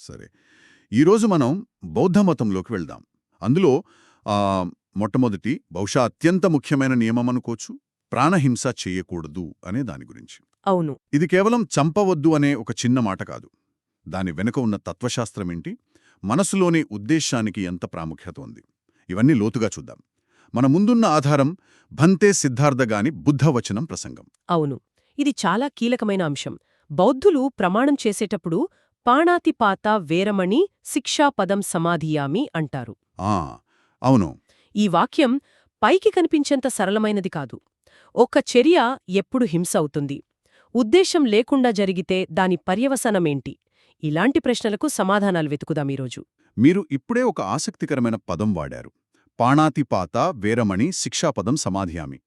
సరే. ఈరోజు మనం బౌద్ధ మతంలోకి వెళ్దాం. అందులో మొట్టమొదటి బహుశా అత్యంత ముఖ్యమైన నియమం అనుకోవచ్చు ప్రాణహింస చేయకూడదు అనే దాని గురించి. అవును. ఇది కేవలం చంపవద్దు అనే ఒక చిన్న మాట కాదు. దాని వెనుక ఉన్న తత్వశాస్త్రమేంటి మనసులోని ఉద్దేశానికి ఎంత ప్రాముఖ్యత ఉంది? ఇవన్నీ లోతుగా చూద్దాం. మన ముందున్న ఆధారం భంతే సిద్ధార్థగాని బుద్ధవచనం ప్రసంగం. అవును. ఇది చాలా కీలకమైన అంశం. బౌద్ధులు ప్రమాణం చేసేటప్పుడు పాణాతిపాత వేరమణి శిక్షాపదం సమాధియామి అంటారు. ఆ అవును. ఈ వాక్యం పైకి కనిపించేంత సరళమైనది కాదు. ఒక చర్య ఎప్పుడు హింస అవుతుంది. ఉద్దేశం లేకుండా జరిగితే దాని పర్యవసనమేంటి? ఇలాంటి ప్రశ్నలకు సమాధానాలు వెతుకుదాం ఈరోజు. మీరు ఇప్పుడే ఒక ఆసక్తికరమైన పదం వాడారు. పాణాతిపాత వేరమణి శిక్షాపదం సమాధియామి.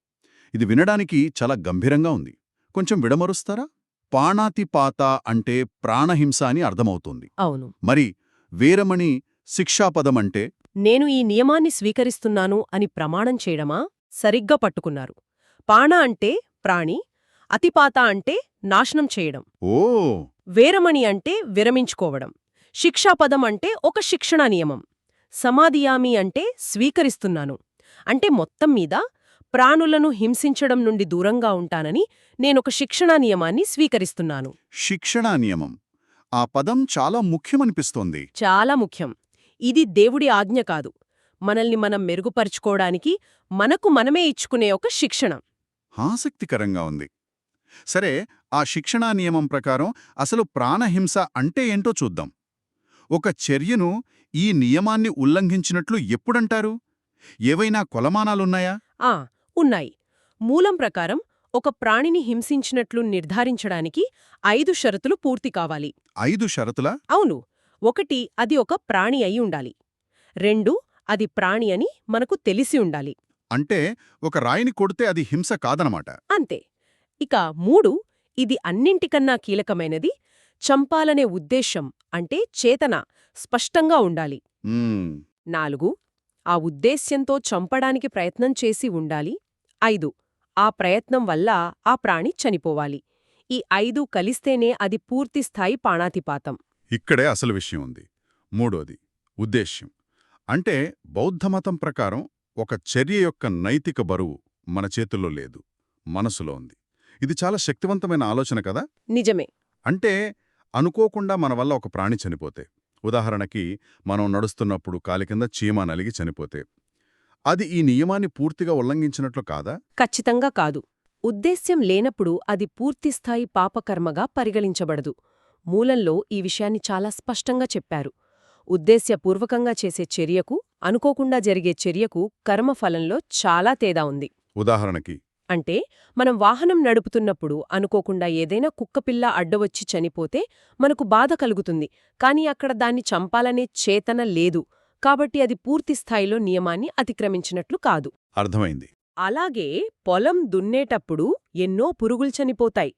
ఇది వినడానికి చాలా గంభీరంగా ఉంది. కొంచెం విడమరుస్తారా? పాణాతిపాత అంటే ప్రాణహింస అని అర్థమవుతోంది. అవును. మరి వేరమణి శిక్షాపదం అంటే నేను ఈ నియమాన్ని స్వీకరిస్తున్నాను అని ప్రమాణం చేయడమా? సరిగ్గా పట్టుకున్నారు. పాణ అంటే ప్రాణి అతిపాత అంటే నాశనం చేయడం. ఓ! వేరమణి అంటే విరమించుకోవడం. శిక్షాపదం అంటే ఒక శిక్షణా నియమం. సమాధియామి అంటే స్వీకరిస్తున్నాను. అంటే మొత్తం మీద ప్రాణులను హింసించడం నుండి దూరంగా ఉంటానని నేనొక శిక్షణా నియమాన్ని స్వీకరిస్తున్నాను. శిక్షణా నియమం. ఆ పదం చాలా ముఖ్యమనిపిస్తోంది. చాలా ముఖ్యం. ఇది దేవుడి ఆజ్ఞ కాదు. మనల్ని మనం మెరుగుపరుచుకోవడానికి మనకు మనమే ఇచ్చుకునే ఒక శిక్షణ. ఆసక్తికరంగా ఉంది. సరే ఆ శిక్షణా నియమం ప్రకారం అసలు ప్రాణహింస అంటే ఏంటో చూద్దాం. ఒక చర్యను ఈ నియమాన్ని ఉల్లంఘించినట్లు ఎప్పుడంటారు? ఏవైనా కొలమానాలున్నాయా? ఆ ఉన్నాయి. మూలం ప్రకారం ఒక ప్రాణిని హింసించినట్లు నిర్ధారించడానికి ఐదు షరతులు పూర్తి కావాలి. ఐదు షరతులా? అవును. ఒకటి అది ఒక ప్రాణి అయి ఉండాలి. రెండు అది ప్రాణి అని మనకు తెలిసి ఉండాలి. అంటే ఒక రాయిని కొడితే అది హింస కాదనమాట. అంతే. ఇక మూడు ఇది అన్నింటికన్నా కీలకమైనది చంపాలనే ఉద్దేశం అంటే చేతన స్పష్టంగా ఉండాలి. నాలుగు ఆ ఉద్దేశ్యంతో చంపడానికి ప్రయత్నం చేసి ఉండాలి. ఐదు ఆ ప్రయత్నం వల్ల ఆ ప్రాణి చనిపోవాలి. ఈ ఐదు కలిస్తేనే అది పూర్తిస్థాయి పాణాతిపాతం. ఇక్కడే అసలు విషయం ఉంది. మూడోది ఉద్దేశ్యం. అంటే బౌద్ధమతం ప్రకారం ఒక చర్య యొక్క నైతిక బరువు మన చేతుల్లో లేదు మనసులో ఉంది. ఇది చాలా శక్తివంతమైన ఆలోచన కదా? నిజమే. అంటే అనుకోకుండా మన వల్ల ఒక ప్రాణి చనిపోతే ఉదాహరణకి మనం నడుస్తున్నప్పుడు కాలి కింద చీమ నలిగి చనిపోతే. అది ఈ నియమాన్ని పూర్తిగా ఉల్లంఘించినట్లు కాదా? ఖచ్చితంగా కాదు. ఉద్దేశ్యం లేనప్పుడు అది పూర్తిస్థాయి పాపకర్మగా పరిగణించబడదు. మూలంలో ఈ విషయాన్ని చాలా స్పష్టంగా చెప్పారు. ఉద్దేశ్యపూర్వకంగా చేసే చర్యకు అనుకోకుండా జరిగే చర్యకు కర్మఫలంలో చాలా తేడా ఉంది. ఉదాహరణకి అంటే మనం వాహనం నడుపుతున్నప్పుడు అనుకోకుండా ఏదైనా కుక్కపిల్ల అడ్డవచ్చి చనిపోతే మనకు బాధ కలుగుతుంది. కానీ అక్కడ దాన్ని చంపాలనే చేతన లేదు. కాబట్టి అది పూర్తిస్థాయిలో నియమాన్ని అతిక్రమించినట్లు కాదు. అర్థమైంది. అలాగే పొలం దున్నేటప్పుడు ఎన్నో పురుగులు చనిపోతాయి.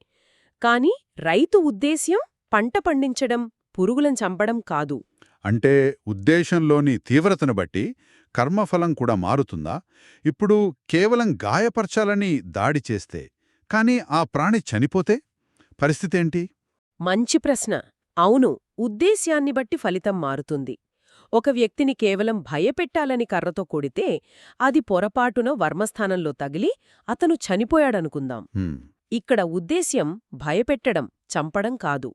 కాని రైతు ఉద్దేశ్యం పంట పండించడం పురుగులను చంపడం కాదు. అంటే ఉద్దేశంలోని తీవ్రతను బట్టి కర్మఫలం కూడా మారుతుందా? ఇప్పుడు కేవలం గాయపరచాలని దాడి చేస్తే కానీ ఆ ప్రాణి చనిపోతే? పరిస్థితేంటి? మంచి ప్రశ్న. అవును ఉద్దేశ్యాన్ని బట్టి ఫలితం మారుతుంది. ఒక వ్యక్తిని కేవలం భయపెట్టాలని కర్రతో కొడితే అది పొరపాటున వర్మస్థానంలో తగిలి అతను చనిపోయాడనుకుందాం. ఇక్కడ ఉద్దేశ్యం భయపెట్టడం చంపడం కాదు.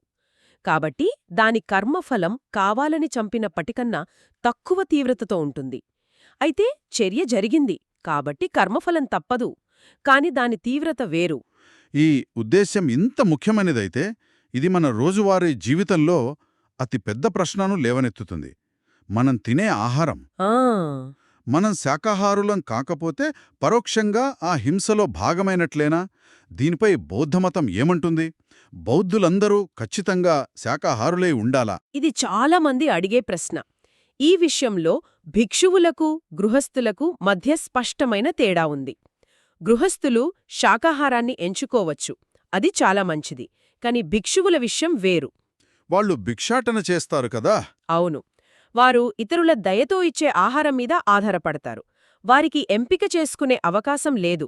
కాబట్టి దాని కర్మఫలం కావాలని చంపినప్పటికన్నా తక్కువ తీవ్రతతో ఉంటుంది. అయితే చర్య జరిగింది. కాబట్టి కర్మఫలం తప్పదు. కాని దాని తీవ్రత వేరు. ఈ ఉద్దేశ్యం ఇంత ముఖ్యమైనదైతే ఇది మన రోజువారీ జీవితంలో అతి పెద్ద ప్రశ్నను లేవనెత్తుతుంది. మనం తినే ఆహారం మనం శాకాహారులం కాకపోతే పరోక్షంగా ఆ హింసలో భాగమైనట్లేనా? దీనిపై బౌద్ధమతం ఏమంటుంది? బౌద్ధులందరూ ఖచ్చితంగా శాకాహారులై ఉండాలా? ఇది చాలా మంది అడిగే ప్రశ్న. ఈ విషయంలో భిక్షువులకు గృహస్థులకు మధ్య స్పష్టమైన తేడా ఉంది. గృహస్థులు శాకాహారాన్ని ఎంచుకోవచ్చు. అది చాలా మంచిది. కాని భిక్షువుల విషయం వేరు. వాళ్ళు భిక్షాటన చేస్తారు కదా? అవును. వారు ఇతరుల దయతో ఇచ్చే ఆహారం మీద ఆధారపడతారు. వారికి ఎంపిక చేసుకునే అవకాశం లేదు.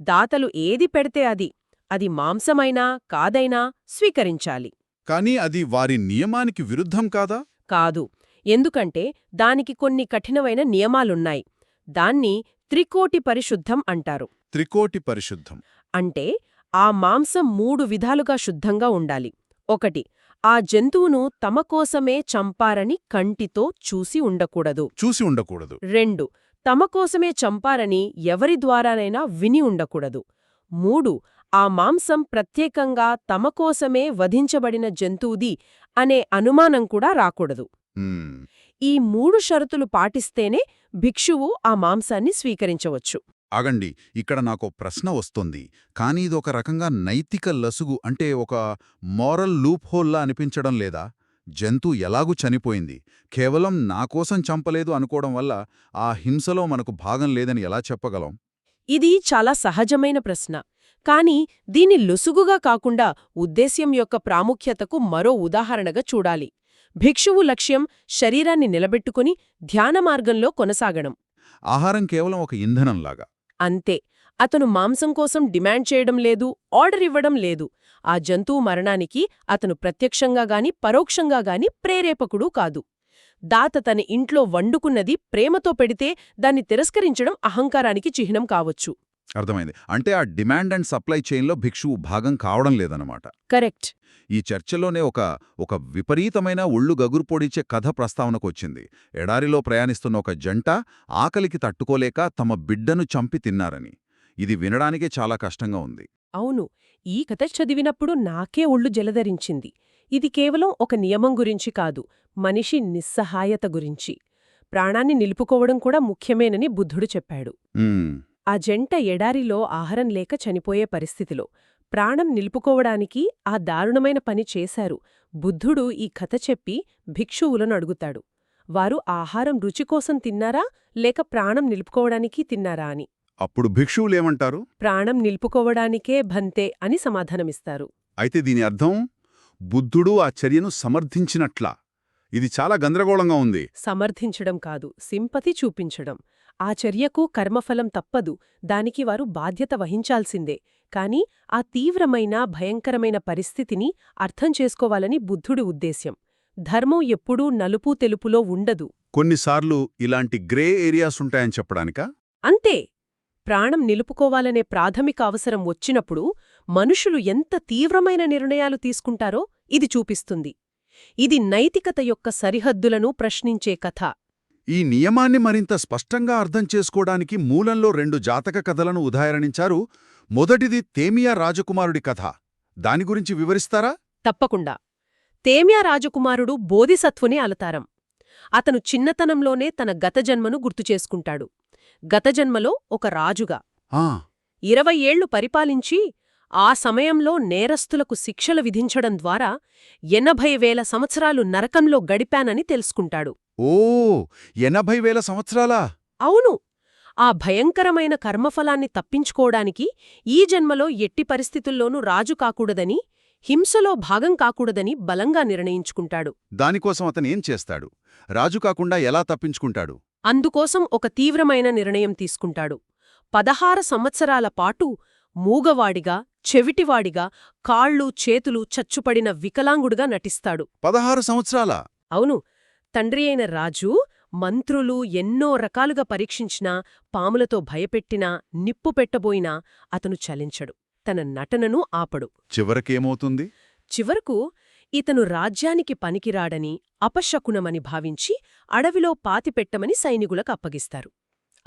దాతలు ఏది పెడితే అది అది మాంసమైనా కాదైనా స్వీకరించాలి. కానీ అది వారి నియమానికి విరుద్ధం కాదా? కాదు. ఎందుకంటే దానికి కొన్ని కఠినమైన నియమాలున్నాయి. దాన్ని త్రికోటి పరిశుద్ధం అంటారు. త్రికోటి పరిశుద్ధం. అంటే ఆ మాంసం మూడు విధాలుగా శుద్ధంగా ఉండాలి. ఒకటి ఆ జంతువును తమ కోసమే చంపారని కంటితో చూసి ఉండకూడదు. చూసి ఉండకూడదు. రెండు తమ కోసమే చంపారని ఎవరి ద్వారానైనా విని ఉండకూడదు. మూడు ఆ మాంసం ప్రత్యేకంగా తమ కోసమే వధించబడిన జంతువుది అనే అనుమానం కూడా రాకూడదు. ఈ మూడు షరతులు పాటిస్తేనే భిక్షువు ఆ మాంసాన్ని స్వీకరించవచ్చు. ఆగండి. ఇక్కడ నాకు ప్రశ్న వస్తుంది. కానీ ఇదొక రకంగా నైతిక లసుగు అంటే ఒక మోరల్ లూప్ హోల్లా అనిపించడం లేదా? జంతు ఎలాగూ చనిపోయింది. కేవలం నా కోసం చంపలేదు అనుకోవడం వల్ల ఆ హింసలో మనకు భాగం లేదని ఎలా చెప్పగలం? ఇది చాలా సహజమైన ప్రశ్న. కాని దీని లొసుగుగా కాకుండా ఉద్దేశ్యం యొక్క ప్రాముఖ్యతకు మరో ఉదాహరణగా చూడాలి. భిక్షువు లక్ష్యం శరీరాన్ని నిలబెట్టుకుని ధ్యాన మార్గంలో కొనసాగడం. ఆహారం కేవలం ఒక ఇంధనంలాగా. అంతే. అతను మాంసం కోసం డిమాండ్ చేయడం లేదు ఆర్డర్ ఇవ్వడం లేదు. ఆ జంతువు మరణానికి అతను ప్రత్యక్షంగా గాని పరోక్షంగా గాని ప్రేరేపకుడూ కాదు. దాత తన ఇంట్లో వండుకున్నది ప్రేమతో పెడితే దాన్ని తిరస్కరించడం అహంకారానికి చిహ్నం కావచ్చు. అర్థమైంది. అంటే ఆ డిమాండ్ అండ్ సప్లై చైన్లో భిక్షువు భాగం కావడం లేదన్నమాట. కరెక్ట్. ఈ చర్చలోనే ఒక ఒక విపరీతమైన ఒళ్ళు గగురు పొడిచే కథ ప్రస్తావనకొచ్చింది ఎడారిలో ప్రయాణిస్తున్న ఒక జంట ఆకలికి తట్టుకోలేక తమ బిడ్డను చంపి తిన్నారని. ఇది వినడానికే చాలా కష్టంగా ఉంది. అవును. ఈ కథ చదివినప్పుడు నాకే ఒళ్ళు జలధరించింది. ఇది కేవలం ఒక నియమం గురించి కాదు మనిషి నిస్సహాయత గురించి. ప్రాణాన్ని నిలుపుకోవడం కూడా ముఖ్యమేనని బుద్ధుడు చెప్పాడు. ఆ జంట ఎడారిలో ఆహారం లేక చనిపోయే పరిస్థితిలో ప్రాణం నిలుపుకోవడానికి ఆ దారుణమైన పని చేశారు. బుద్ధుడు ఈ కథ చెప్పి భిక్షువులను అడుగుతాడు. వారు ఆహారం రుచికోసం తిన్నారా? లేక ప్రాణం నిలుపుకోవడానికి తిన్నారా అని. అప్పుడు భిక్షువులేమంటారు ప్రాణం నిలుపుకోవడానికే భంతే అని సమాధానమిస్తారు. అయితే దీని అర్థం బుద్ధుడు ఆ చర్యను సమర్థించినట్లా. ఇది చాలా గందరగోళంగా ఉంది. సమర్థించడం కాదు సింపతి చూపించడం. ఆ చర్యకు కర్మఫలం తప్పదు. దానికి వారు బాధ్యత వహించాల్సిందే. కాని ఆ తీవ్రమైన భయంకరమైన పరిస్థితిని అర్థం చేసుకోవాలని బుద్ధుడి ఉద్దేశ్యం. ధర్మం ఎప్పుడూ నలుపు తెలుపులో ఉండదు. కొన్నిసార్లు ఇలాంటి గ్రే ఏరియాస్ ఉంటాయని చెప్పడానికా? అంతే! ప్రాణం నిలుపుకోవాలనే ప్రాథమిక అవసరం వచ్చినప్పుడు మనుషులు ఎంత తీవ్రమైన నిర్ణయాలు తీసుకుంటారో ఇది చూపిస్తుంది. ఇది నైతికత యొక్క సరిహద్దులను ప్రశ్నించే కథ. ఈ నియమాన్ని మరింత స్పష్టంగా అర్థం చేసుకోవడానికి మూలంలో రెండు జాతక కథలను ఉదాహరణించారు. మొదటిది తేమియా రాజకుమారుడి కథ. దాని గురించి వివరిస్తారా? తప్పకుండా. తేమ్యా రాజకుమారుడు బోధిసత్వుని అలతారం అతను చిన్నతనంలోనే తన గతజన్మను గుర్తుచేసుకుంటాడు గతజన్మలో ఒక రాజుగా. ఆ! ఇరవై ఏళ్ళు పరిపాలించి ఆ సమయంలో నేరస్తులకు శిక్షలు విధించడం ద్వారా ఎనభై వేల సంవత్సరాలు నరకంలో గడిపానని తెలుసుకుంటాడు. ఓ ఎనభై వేల సంవత్సరాలా? అవును. ఆ భయంకరమైన కర్మఫలాన్ని తప్పించుకోవడానికి ఈ జన్మలో ఎట్టి పరిస్థితుల్లోనూ రాజు కాకూడదని హింసలో భాగం కాకూడదని బలంగా నిర్ణయించుకుంటాడు. దానికోసం అతను చేస్తాడు? రాజు కాకుండా ఎలా తప్పించుకుంటాడు? అందుకోసం ఒక తీవ్రమైన నిర్ణయం తీసుకుంటాడు. పదహార సంవత్సరాల పాటు మూగవాడిగా చెవిటివాడిగా కాళ్ళు చేతులు చచ్చుపడిన వికలాంగుడుగా నటిస్తాడు. పదహారు సంవత్సరాలా? అవును. తండ్రి అయిన రాజు మంత్రులు ఎన్నో రకాలుగా పరీక్షించినా పాములతో భయపెట్టినా నిప్పు పెట్టబోయినా అతను చలించడు. తన నటనను ఆపడు. చివరకేమవుతుంది? చివరకు ఇతను రాజ్యానికి పనికిరాడని అపశకునమని భావించి అడవిలో పాతిపెట్టమని సైనికులకు అప్పగిస్తారు.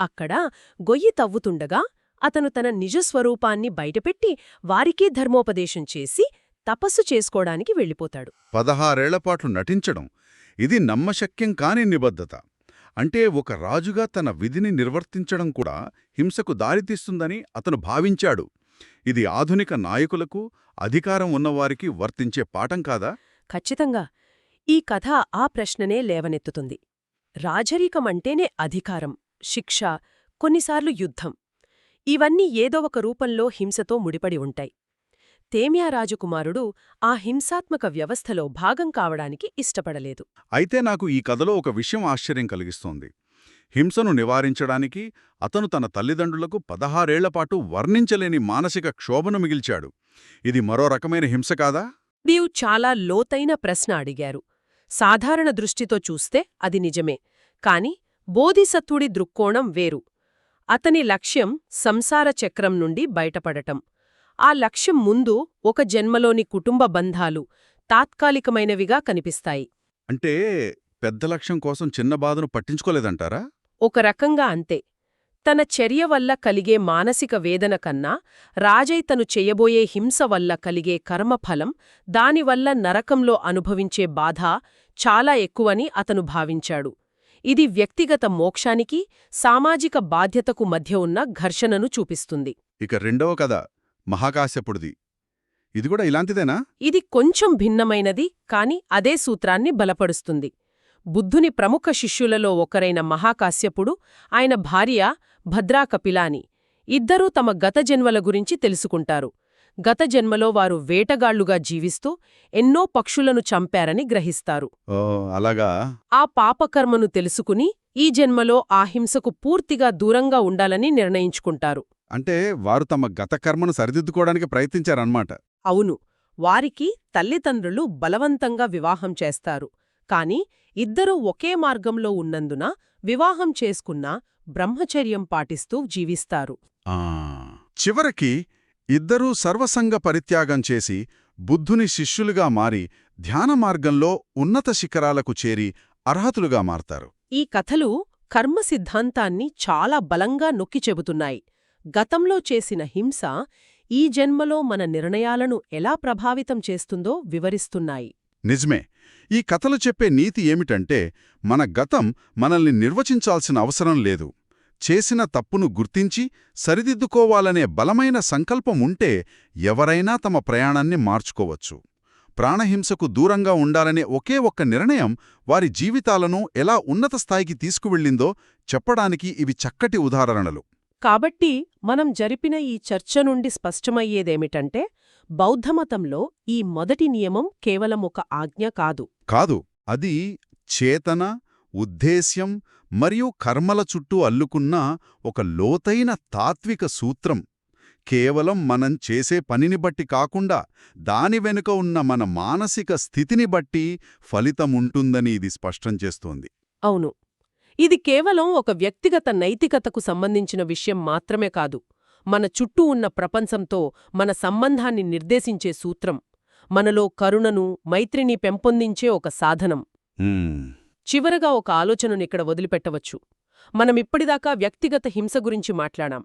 అక్కడ గొయ్యి తవ్వుతుండగా అతను తన నిజస్వరూపాన్ని బయటపెట్టి వారికే ధర్మోపదేశం చేసి తపస్సు చేసుకోవడానికి వెళ్ళిపోతాడు. పదహారేళ్ళపాట్లు నటించడం ఇది నమ్మశక్యం కాని నిబద్ధత. అంటే ఒక రాజుగా తన విధిని నిర్వర్తించడం కూడా హింసకు దారితీస్తుందని అతను భావించాడు. ఇది ఆధునిక నాయకులకు అధికారం ఉన్నవారికి వర్తించే పాఠం కాదా? ఖచ్చితంగా. ఈ కథ ఆ ప్రశ్ననే లేవనెత్తుతుంది. రాజరీకమంటేనే అధికారం శిక్ష కొన్నిసార్లు యుద్ధం. ఇవన్నీ ఏదో ఒక రూపంలో హింసతో ముడిపడి ఉంటాయి. తేమ్యా రాజకుమారుడు ఆ హింసాత్మక వ్యవస్థలో భాగం కావడానికి ఇష్టపడలేదు. అయితే నాకు ఈ కథలో ఒక విషయం ఆశ్చర్యం కలిగిస్తోంది. హింసను నివారించడానికి అతను తన తల్లిదండ్రులకు పదహారేళ్ళపాటు వర్ణించలేని మానసిక క్షోభను మిగిల్చాడు. ఇది మరో రకమైన హింస కాదా? సుఖ్దేవ్ చాలా లోతైన ప్రశ్న అడిగారు. సాధారణ దృష్టితో చూస్తే అది నిజమే. కాని బోధిసత్వుడి దృక్కోణం వేరు. అతని లక్ష్యం సంసార చక్రం నుండి బయటపడటం. ఆ లక్ష్యం ముందు ఒక జన్మలోని కుటుంబ బంధాలు తాత్కాలికమైనవిగా కనిపిస్తాయి. అంటే పెద్ద లక్ష్యం కోసం చిన్న బాధను పట్టించుకోలేదంటారా? ఒక రకంగా అంతే. తన చర్య వల్ల కలిగే మానసిక వేదన కన్నా రాజై తను చెయ్యబోయే హింస వల్ల కలిగే కర్మఫలం దానివల్ల నరకంలో అనుభవించే బాధ చాలా ఎక్కువని అతను భావించాడు. ఇది వ్యక్తిగత మోక్షానికి సామాజిక బాధ్యతకు మధ్య ఉన్న ఘర్షణను చూపిస్తుంది. ఇక రెండవ కథ మహాకాశ్యపుడిది. ఇది కూడా ఇలాంటిదేనా? ఇది కొంచెం భిన్నమైనది కాని అదే సూత్రాన్ని బలపరుస్తుంది. బుద్ధుని ప్రముఖ శిష్యులలో ఒకరైన మహాకాశ్యపుడు ఆయన భార్య భద్రా కపిలాని ఇద్దరూ తమ గత జన్మల గురించి తెలుసుకుంటారు. గత జన్మలో వారు వేటగాళ్ళుగా జీవిస్తూ ఎన్నో పక్షులను చంపారని గ్రహిస్తారు. అలాగా? ఆ పాపకర్మను తెలుసుకుని ఈ జన్మలో ఆ హింసకు పూర్తిగా దూరంగా ఉండాలని నిర్ణయించుకుంటారు. అంటే వారు తమ గత కర్మను సరిదిద్దుకోవడానికి ప్రయత్నించారన్నమాట. అవును. వారికి తల్లిదండ్రులు బలవంతంగా వివాహం చేస్తారు. కాని ఇద్దరూ ఒకే మార్గంలో ఉన్నందున వివాహం చేసుకున్నా బ్రహ్మచర్యం పాటిస్తూ జీవిస్తారు. ఆ! చివరికి ఇద్దరూ సర్వసంగ పరిత్యాగం చేసి బుద్ధుని శిష్యులుగా మారి ధ్యాన మార్గంలో ఉన్నత శిఖరాలకు చేరి అర్హతులుగా మారతారు. ఈ కథలు కర్మ సిద్ధాంతాన్ని చాలా బలంగా నొక్కి చెబుతున్నాయి. గతంలో చేసిన హింస ఈ జన్మలో మన నిర్ణయాలను ఎలా ప్రభావితం చేస్తుందో వివరిస్తున్నాయి. నిజమే. ఈ కథలు చెప్పే నీతి ఏమిటంటే మన గతం మనల్ని నిర్వచించాల్సిన అవసరం లేదు. చేసిన తప్పును గుర్తించి సరిదిద్దుకోవాలనే బలమైన సంకల్పం ఉంటే ఎవరైనా తమ ప్రయాణాన్ని మార్చుకోవచ్చు. ప్రాణహింసకు దూరంగా ఉండాలనే ఒకే ఒక్క నిర్ణయం వారి జీవితాలను ఎలా ఉన్నత స్థాయికి తీసుకువెళ్ళిందో చెప్పడానికి ఇవి చక్కటి ఉదాహరణలు. కాబట్టి మనం జరిపిన ఈ చర్చ నుండి స్పష్టమయ్యేదేమిటంటే బౌద్ధమతంలో ఈ మొదటి నియమం కేవలం ఒక ఆజ్ఞ కాదు. కాదు అది చేతన ఉద్దేశ్యం మరియు కర్మల చుట్టూ అల్లుకున్న ఒక లోతైన తాత్విక సూత్రం. కేవలం మనం చేసే పనిని బట్టి కాకుండా దాని వెనుక ఉన్న మన మానసిక స్థితిని బట్టి ఫలితముంటుందని ఇది స్పష్టం చేస్తోంది. అవును. ఇది కేవలం ఒక వ్యక్తిగత నైతికతకు సంబంధించిన విషయం మాత్రమే కాదు. మన చుట్టూ ఉన్న ప్రపంచంతో మన సంబంధాన్ని నిర్దేశించే సూత్రం. మనలో కరుణను మైత్రిని పెంపొందించే ఒక సాధనం. చివరగా ఒక ఆలోచనను ఇక్కడ వదిలిపెట్టవచ్చు. మనమిప్పటిదాకా వ్యక్తిగత హింస గురించి మాట్లాడాం.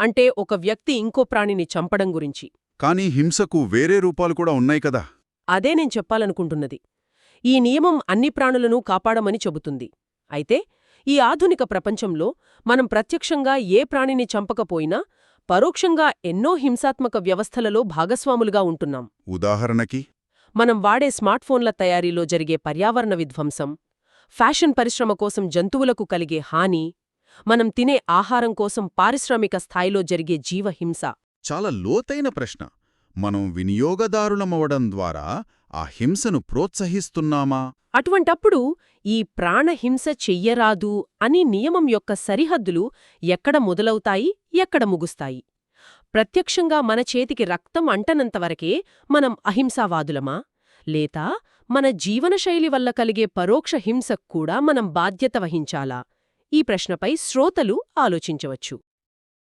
అంటే ఒక వ్యక్తి ఇంకో ప్రాణిని చంపడం గురించి. కానీ హింసకు వేరే రూపాలు కూడా ఉన్నాయి కదా? అదే నేను చెప్పాలనుకుంటున్నది. ఈ నియమం అన్ని ప్రాణులను కాపాడమని చెబుతుంది. అయితే ఈ ఆధునిక ప్రపంచంలో మనం ప్రత్యక్షంగా ఏ ప్రాణిని చంపకపోయినా పరోక్షంగా ఎన్నో హింసాత్మక వ్యవస్థలలో భాగస్వాములుగా ఉంటున్నాం. ఉదాహరణకి? మనం వాడే స్మార్ట్ఫోన్ల తయారీలో జరిగే పర్యావరణ విధ్వంసం ఫ్యాషన్ పరిశ్రమ కోసం జంతువులకు కలిగే హాని మనం తినే ఆహారం కోసం పారిశ్రామిక స్థాయిలో జరిగే జీవహింస. చాలా లోతైన ప్రశ్న. మనం వినియోగదారులమవడం ద్వారా ఆ హింసను ప్రోత్సహిస్తున్నామా? అటువంటప్పుడు ఈ ప్రాణహింస చెయ్యరాదు అని నియమం యొక్క సరిహద్దులు ఎక్కడ మొదలవుతాయి ఎక్కడ ముగుస్తాయి? ప్రత్యక్షంగా మన చేతికి రక్తం అంటనంతవరకే మనం అహింసావాదులమా? లేదా మన జీవనశైలి వల్ల కలిగే పరోక్ష హింసకు కూడా మనం బాధ్యత వహించాలా? ఈ ప్రశ్నపై శ్రోతలు ఆలోచించవచ్చు.